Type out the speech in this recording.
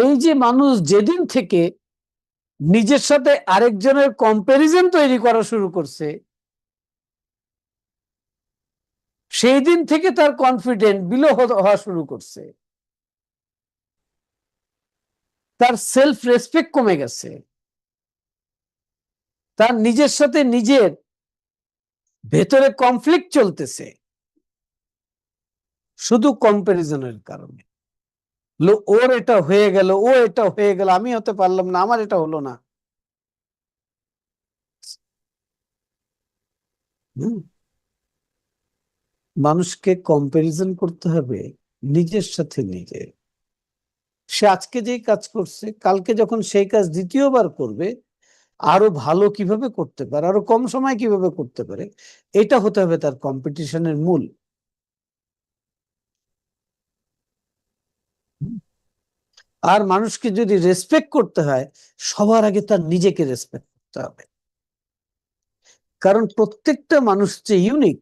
এই যে মানুষ যেদিন থেকে নিজের সাথে আরেকজনের কম্প্যারিজন তৈরি করা শুরু করছে, সেই দিন থেকে তার কনফিডেন্ট বিলো হওয়া শুরু করছে। তার সেলফ রেসপেক্ট কমে গেছে। তার নিজের সাথে নিজের ভেতরে কনফ্লিক্ট চলতেছে। শুধু কম্পারিজনের কারণে। ওর এটা হয়ে গেল, ও এটা হয়ে গেল, আমি হতে পারলাম না, আমার এটা হলো না। মানুষকে কম্পারিজন করতে হবে নিজের সাথে নিজে। সে আজকে যেই কাজ করছে, কালকে যখন সেই কাজ দ্বিতীয়বার করবে, আরও ভালো কীভাবে করতে পারে, আরও কম সময় কীভাবে করতে পারে, এটা হতে হবে তার কম্পিটিশনের মূল। আর মানুষকে যদি রেসপেক্ট করতে হয়, সবার আগে তার নিজেকে রেসপেক্ট করতে হবে। কারণ প্রত্যেকটা মানুষ যে ইউনিক